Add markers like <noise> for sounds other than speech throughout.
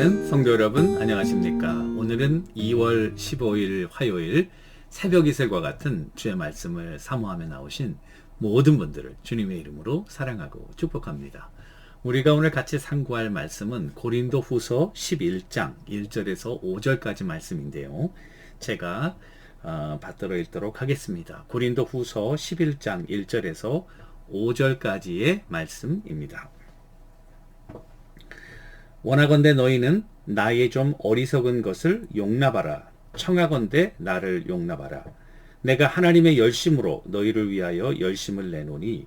사랑하는 성도 여러분, 안녕하십니까? 오늘은 2월 15일 화요일 새벽 이슬과 같은 주의 말씀을 사모하며 나오신 모든 분들을 주님의 이름으로 사랑하고 축복합니다. 우리가 오늘 같이 상고할 말씀은 고린도 후서 11장 1절에서 5절까지 말씀인데요. 제가 어, 받들어 읽도록 하겠습니다. 고린도 후서 11장 1절에서 5절까지의 말씀입니다. 원하건대 너희는 나의 좀 어리석은 것을 용납하라. 청하건대 나를 용납하라. 내가 하나님의 열심으로 너희를 위하여 열심을 내노니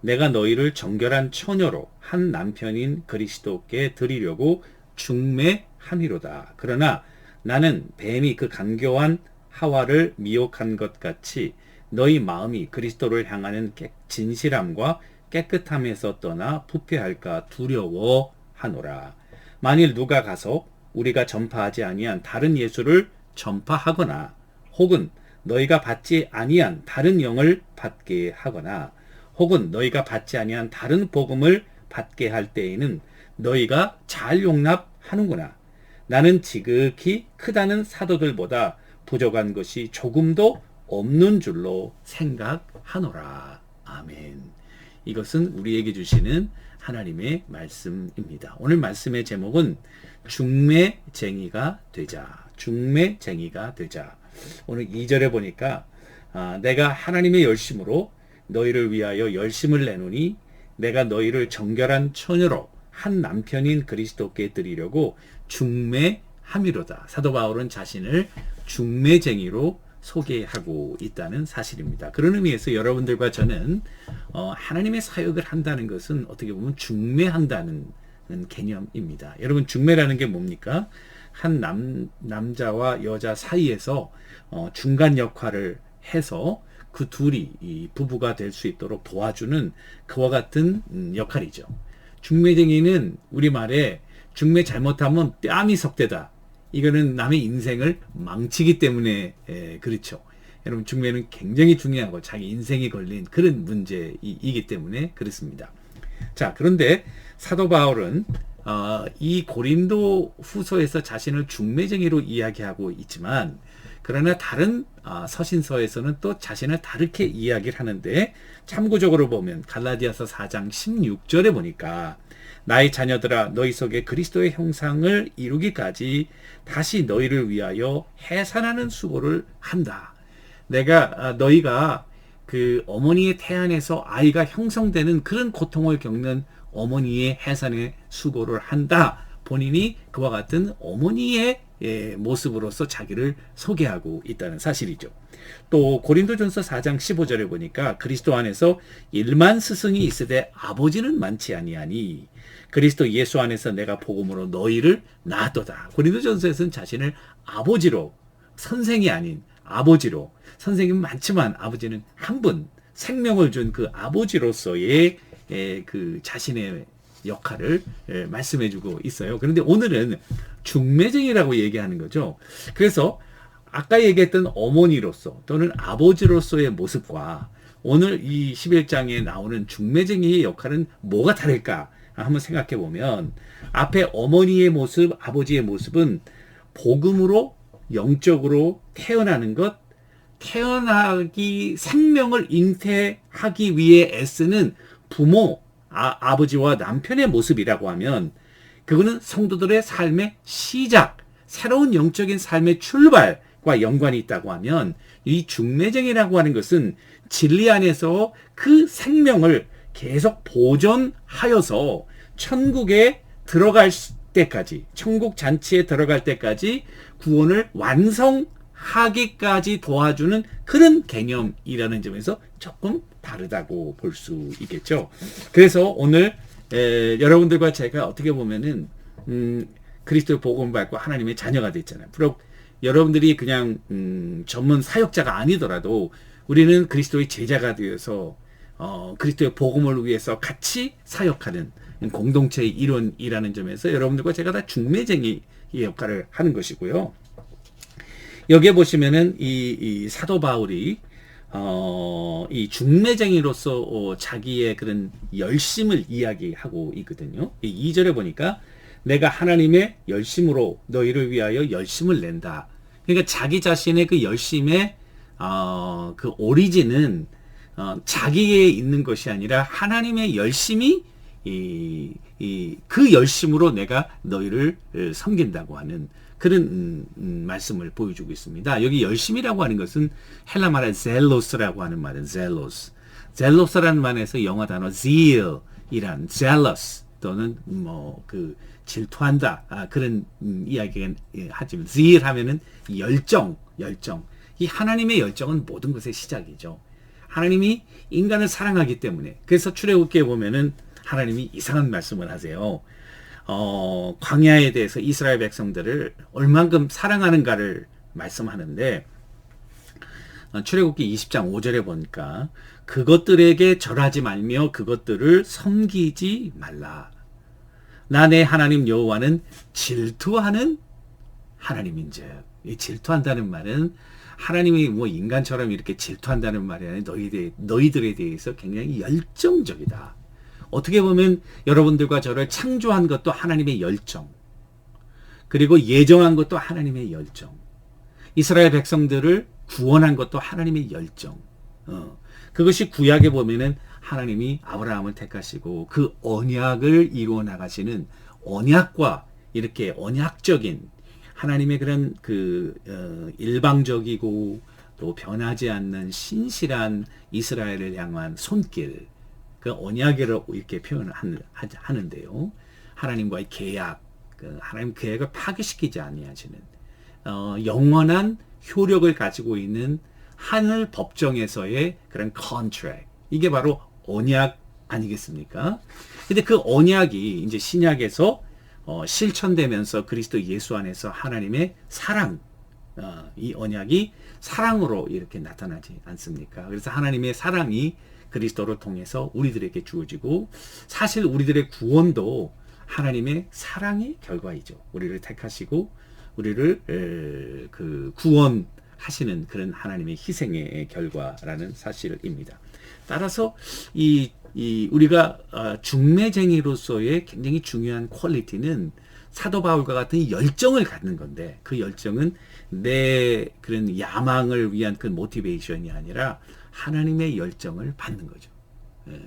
내가 너희를 정결한 처녀로 한 남편인 그리스도께 드리려고 중매함이로다. 그러나 나는 뱀이 그 간교한 하와를 미혹한 것 같이 너희 마음이 그리스도를 향하는 진실함과 깨끗함에서 떠나 부패할까 두려워하노라. 만일 누가 가서 우리가 전파하지 아니한 다른 예수를 전파하거나 혹은 너희가 받지 아니한 다른 영을 받게 하거나 혹은 너희가 받지 아니한 다른 복음을 받게 할 때에는 너희가 잘 용납하는구나. 나는 지극히 크다는 사도들보다 부족한 것이 조금도 없는 줄로 생각하노라. 아멘. 이것은 우리에게 주시는 하나님의 말씀입니다. 오늘 말씀의 제목은 중매쟁이가 되자. 중매쟁이가 되자. 오늘 2절에 보니까 아, 내가 하나님의 열심으로 너희를 위하여 열심을 내노니 내가 너희를 정결한 처녀로 한 남편인 그리스도께 드리려고 중매함이로다. 사도 바울은 자신을 중매쟁이로 소개하고 있다는 사실입니다. 그런 의미에서 여러분들과 저는 어, 하나님의 사역을 한다는 것은 어떻게 보면 중매한다는 개념입니다. 여러분 중매라는 게 뭡니까? 한 남, 남자와 여자 사이에서 어, 중간 역할을 해서 그 둘이 이 부부가 될 수 있도록 도와주는 그와 같은 음, 역할이죠. 중매쟁이는 우리말에 중매 잘못하면 뺨이 석대다. 이거는 남의 인생을 망치기 때문에 에, 그렇죠. 여러분 중매는 굉장히 중요하고 자기 인생이 걸린 그런 문제이기 때문에 그렇습니다. 자 그런데 사도 바울은 어, 이 고린도 후서에서 자신을 중매쟁이로 이야기하고 있지만 그러나 다른 어, 서신서에서는 또 자신을 다르게 이야기를 하는데 참고적으로 보면 갈라디아서 4장 16절에 보니까 나의 자녀들아 너희 속에 그리스도의 형상을 이루기까지 다시 너희를 위하여 해산하는 수고를 한다. 내가 아, 너희가 그 어머니의 태안에서 아이가 형성되는 그런 고통을 겪는 어머니의 해산의 수고를 한다. 본인이 그와 같은 어머니의 예, 모습으로서 자기를 소개하고 있다는 사실이죠. 또 고린도전서 4장 15절에 보니까 그리스도 안에서 일만 스승이 있으되 아버지는 많지 아니하니 그리스도 예수 안에서 내가 복음으로 너희를 낳았도다. 고린도전서에서는 자신을 아버지로 선생이 아닌 아버지로 선생님 많지만 아버지는 한 분 생명을 준 그 아버지로서의 그 자신의 역할을 말씀해주고 있어요. 그런데 오늘은 중매쟁이라고 얘기하는 거죠. 그래서 아까 얘기했던 어머니로서 또는 아버지로서의 모습과 오늘 이 11장에 나오는 중매쟁이의 역할은 뭐가 다를까 한번 생각해 보면 앞에 어머니의 모습, 아버지의 모습은 복음으로 영적으로 태어나는 것, 태어나기 생명을 잉태하기 위해 애쓰는 부모, 아, 아버지와 남편의 모습이라고 하면 그거는 성도들의 삶의 시작, 새로운 영적인 삶의 출발과 연관이 있다고 하면 이 중매쟁이라고 하는 것은 진리 안에서 그 생명을 계속 보존하여서 천국에 들어갈 때까지, 천국 잔치에 들어갈 때까지 구원을 완성하기까지 도와주는 그런 개념이라는 점에서 조금 다르다고 볼 수 있겠죠. 그래서 오늘 에, 여러분들과 제가 어떻게 보면은 음, 그리스도의 복음 받고 하나님의 자녀가 됐잖아요. 비록 여러분들이 그냥 음, 전문 사역자가 아니더라도 우리는 그리스도의 제자가 되어서 어, 그리스도의 복음을 위해서 같이 사역하는 공동체의 일원이라는 점에서 여러분들과 제가 다 중매쟁이 역할을 하는 것이고요. 여기에 보시면은 이, 이 사도 바울이 어, 이 중매쟁이로서 어, 자기의 그런 열심을 이야기하고 있거든요. 이 2절에 보니까 내가 하나님의 열심으로 너희를 위하여 열심을 낸다. 그러니까 자기 자신의 그 열심의 어, 그 오리진은 어, 자기에 있는 것이 아니라 하나님의 열심이 이, 이, 그 열심으로 내가 너희를 섬긴다고 하는 그런 음, 음, 말씀을 보여주고 있습니다. 여기 열심이라고 하는 것은 헬라 말의 젤로스라고 하는 말은 젤로스. 젤로스라는 말에서 영어 단어 zeal이란 jealous 또는 뭐 그 질투한다 아, 그런 음, 이야기가 예, 하지만 zeal 하면은 열정 열정 이 하나님의 열정은 모든 것의 시작이죠. 하나님이 인간을 사랑하기 때문에 그래서 출애굽기에 보면은 하나님이 이상한 말씀을 하세요. 어, 광야에 대해서 이스라엘 백성들을 얼만큼 사랑하는가를 말씀하는데 어, 출애굽기 20장 5절에 보니까 그것들에게 절하지 말며 그것들을 섬기지 말라. 나 내 하나님 여호와는 질투하는 하나님인즉 이 질투한다는 말은 하나님이 뭐 인간처럼 이렇게 질투한다는 말이 아니라 너희들, 너희들에 대해서 굉장히 열정적이다. 어떻게 보면 여러분들과 저를 창조한 것도 하나님의 열정. 그리고 예정한 것도 하나님의 열정. 이스라엘 백성들을 구원한 것도 하나님의 열정. 어. 그것이 구약에 보면은 하나님이 아브라함을 택하시고 그 언약을 이루어 나가시는 언약과 이렇게 언약적인 하나님의 그런 그 어, 일방적이고 또 변하지 않는 신실한 이스라엘을 향한 손길 그 언약이라고 이렇게 표현하는데요. 하나님과의 계약, 그 하나님 계약을 파괴시키지 아니하시는 어, 영원한 효력을 가지고 있는 하늘 법정에서의 그런 컨트랙 이게 바로 언약 아니겠습니까? 근데 그 언약이 이제 신약에서 어, 실천되면서 그리스도 예수 안에서 하나님의 사랑 어, 이 언약이 사랑으로 이렇게 나타나지 않습니까? 그래서 하나님의 사랑이 그리스도를 통해서 우리들에게 주어지고 사실 우리들의 구원도 하나님의 사랑의 결과이죠. 우리를 택하시고 우리를 에, 그 구원하시는 그런 하나님의 희생의 결과라는 사실입니다. 따라서 이, 이 우리가 어, 중매쟁이로서의 굉장히 중요한 퀄리티는 사도 바울과 같은 열정을 갖는 건데 그 열정은 내 그런 야망을 위한 그 모티베이션이 아니라 하나님의 열정을 받는 거죠. 예.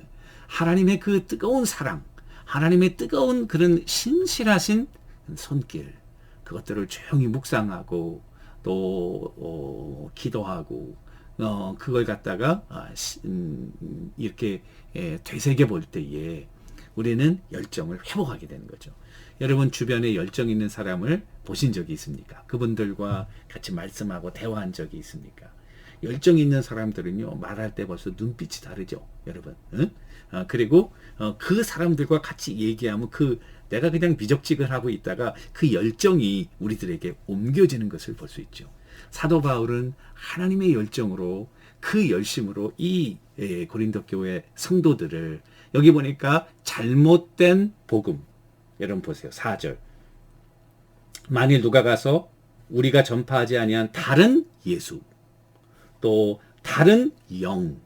하나님의 그 뜨거운 사랑, 하나님의 뜨거운 그런 신실하신 손길, 그것들을 조용히 묵상하고 또 어, 기도하고 어, 그걸 갖다가 아, 시, 음, 이렇게 예, 되새겨 볼 때에 우리는 열정을 회복하게 되는 거죠. 여러분 주변에 열정 있는 사람을 보신 적이 있습니까? 그분들과 같이 말씀하고 대화한 적이 있습니까? 열정 있는 사람들은요 말할 때 벌써 눈빛이 다르죠, 여러분. 응? 어, 그리고 어, 그 사람들과 같이 얘기하면 그 내가 그냥 비적직을 하고 있다가 그 열정이 우리들에게 옮겨지는 것을 볼 수 있죠. 사도 바울은 하나님의 열정으로 그 열심으로 이 예, 고린도 교회 성도들을 여기 보니까 잘못된 복음 여러분 보세요. 4절. 만일 누가 가서 우리가 전파하지 아니한 다른 예수 또 다른 영,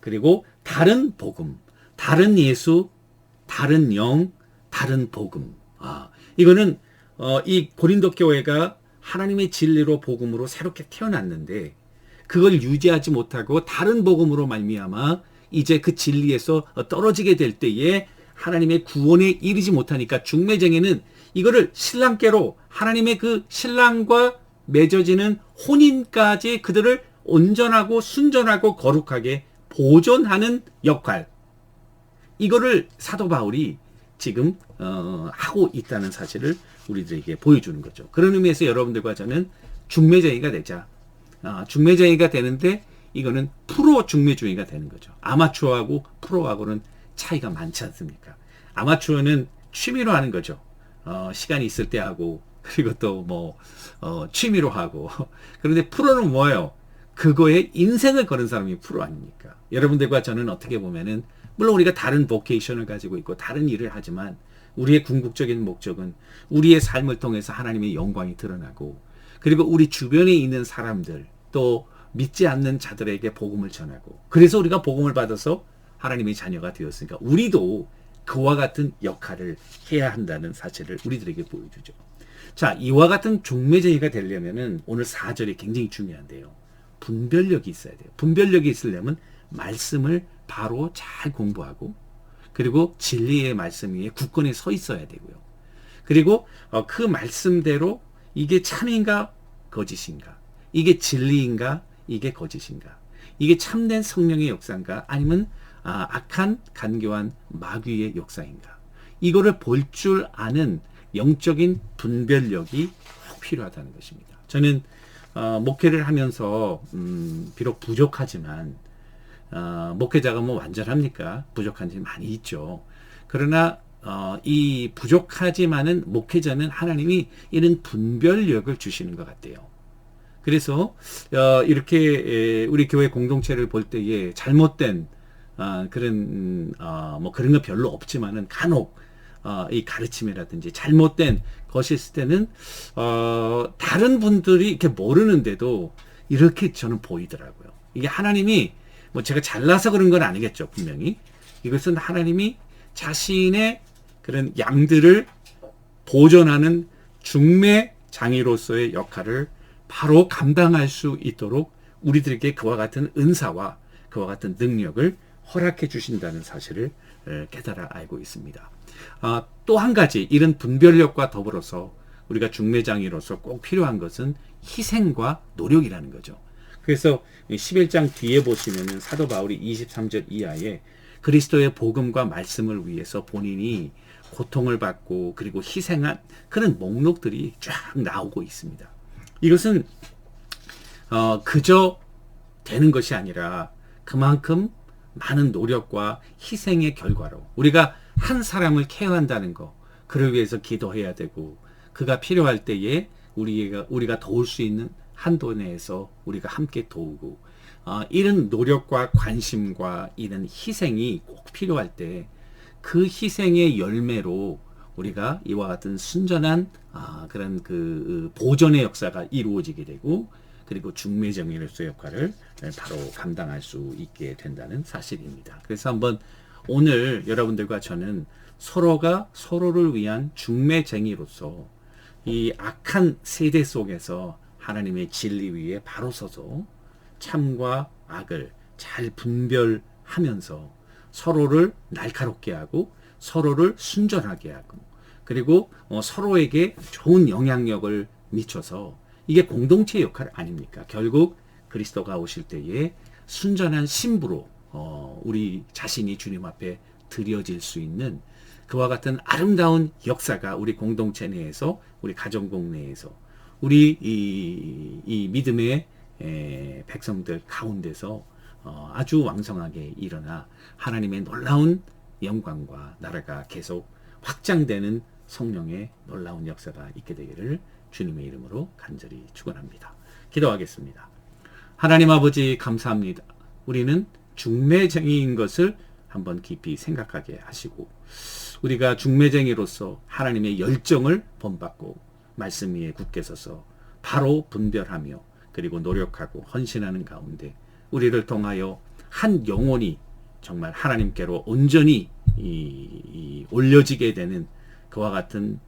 그리고 다른 복음, 다른 예수, 다른 영, 다른 복음. 아, 이거는 어, 이 고린도 교회가 하나님의 진리로 복음으로 새롭게 태어났는데 그걸 유지하지 못하고 다른 복음으로 말미암아 이제 그 진리에서 떨어지게 될 때에 하나님의 구원에 이르지 못하니까 중매쟁이는 이거를 신랑께로 하나님의 그 신랑과 맺어지는 혼인까지 그들을 온전하고 순전하고 거룩하게 보존하는 역할. 이거를 사도 바울이 지금 어, 하고 있다는 사실을 우리들에게 보여주는 거죠. 그런 의미에서 여러분들과 저는 중매쟁이가 되자. 아, 중매쟁이가 되는데 이거는 프로 중매주의가 되는 거죠. 아마추어하고 프로하고는 차이가 많지 않습니까? 아마추어는 취미로 하는 거죠. 어, 시간이 있을 때 하고 <laughs> 그리고 또뭐 어, 취미로 하고 <laughs> 그런데 프로는 뭐예요? 그거에 인생을 거는 사람이 프로 아닙니까? 여러분들과 저는 어떻게 보면은 물론 우리가 다른 보케이션을 가지고 있고 다른 일을 하지만 우리의 궁극적인 목적은 우리의 삶을 통해서 하나님의 영광이 드러나고 그리고 우리 주변에 있는 사람들 또 믿지 않는 자들에게 복음을 전하고 그래서 우리가 복음을 받아서 하나님의 자녀가 되었으니까 우리도 그와 같은 역할을 해야 한다는 사실을 우리들에게 보여주죠. 자, 이와 같은 종매쟁이가 되려면은 오늘 4절이 굉장히 중요한데요. 분별력이 있어야 돼요. 분별력이 있으려면 말씀을 바로 잘 공부하고 그리고 진리의 말씀 위에 굳건히 서 있어야 되고요. 그리고 어, 그 말씀대로 이게 참인가 거짓인가? 이게 진리인가? 이게 거짓인가? 이게 참된 성령의 역사인가? 아니면 아, 악한 간교한 마귀의 역사인가? 이거를 볼 줄 아는 영적인 분별력이 꼭 필요하다는 것입니다. 저는 어, 목회를 하면서 음, 비록 부족하지만 어, 목회자가 뭐 완전합니까? 부족한 점이 많이 있죠. 그러나 어, 이 부족하지만은 목회자는 하나님이 이런 분별력을 주시는 것 같아요. 그래서 어, 이렇게 에, 우리 교회 공동체를 볼 때에 잘못된 어, 그런 어, 뭐 그런 거 별로 없지만은 간혹 어, 이 가르침이라든지 잘못된 것이 있을 때는 어, 다른 분들이 이렇게 모르는데도 이렇게 저는 보이더라고요. 이게 하나님이 뭐 제가 잘나서 그런 건 아니겠죠 분명히 이것은 하나님이 자신의 그런 양들을 보존하는 중매 장이로서의 역할을 바로 감당할 수 있도록 우리들에게 그와 같은 은사와 그와 같은 능력을 허락해 주신다는 사실을 깨달아 알고 있습니다. 아, 또 한 가지 이런 분별력과 더불어서 우리가 중매장이로서 꼭 필요한 것은 희생과 노력이라는 거죠. 그래서 11장 뒤에 보시면은 사도 바울이 23절 이하에 그리스도의 복음과 말씀을 위해서 본인이 고통을 받고 그리고 희생한 그런 목록들이 쫙 나오고 있습니다. 이것은 어, 그저 되는 것이 아니라 그만큼 많은 노력과 희생의 결과로 우리가 한 사람을 케어한다는 거 그를 위해서 기도해야 되고 그가 필요할 때에 우리가 우리가 도울 수 있는 한도 내에서 우리가 함께 도우고 어, 이런 노력과 관심과 이런 희생이 꼭 필요할 때 그 희생의 열매로 우리가 이와 같은 순전한 아, 그런 그 보존의 역사가 이루어지게 되고 그리고 중매정의로서의 역할을 바로 감당할 수 있게 된다는 사실입니다. 그래서 한번 오늘 여러분들과 저는 서로가 서로를 위한 중매쟁이로서 이 악한 세대 속에서 하나님의 진리 위에 바로 서서 참과 악을 잘 분별하면서 서로를 날카롭게 하고 서로를 순전하게 하고 그리고 어, 서로에게 좋은 영향력을 미쳐서 이게 공동체 역할 아닙니까? 결국 그리스도가 오실 때에 순전한 신부로 어, 우리 자신이 주님 앞에 드려질 수 있는 그와 같은 아름다운 역사가 우리 공동체 내에서 우리 가정국 내에서 우리 이, 이 믿음의 에, 백성들 가운데서 어, 아주 왕성하게 일어나 하나님의 놀라운 영광과 나라가 계속 확장되는 성령의 놀라운 역사가 있게 되기를 주님의 이름으로 간절히 축원합니다. 기도하겠습니다. 하나님 아버지 감사합니다. 우리는 중매쟁이인 것을 한번 깊이 생각하게 하시고 우리가 중매쟁이로서 하나님의 열정을 본받고 말씀 위에 굳게 서서 바로 분별하며 그리고 노력하고 헌신하는 가운데 우리를 통하여 한 영혼이 정말 하나님께로 온전히 이, 이 올려지게 되는 그와 같은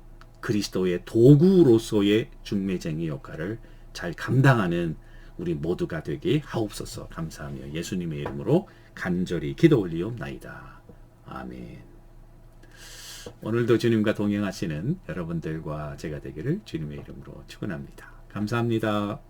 그리스도의 도구로서의 중매쟁이 역할을 잘 감당하는 우리 모두가 되게 하옵소서 감사하며 예수님의 이름으로 간절히 기도 올리옵나이다. 아멘. 오늘도 주님과 동행하시는 여러분들과 제가 되기를 주님의 이름으로 축원합니다. 감사합니다.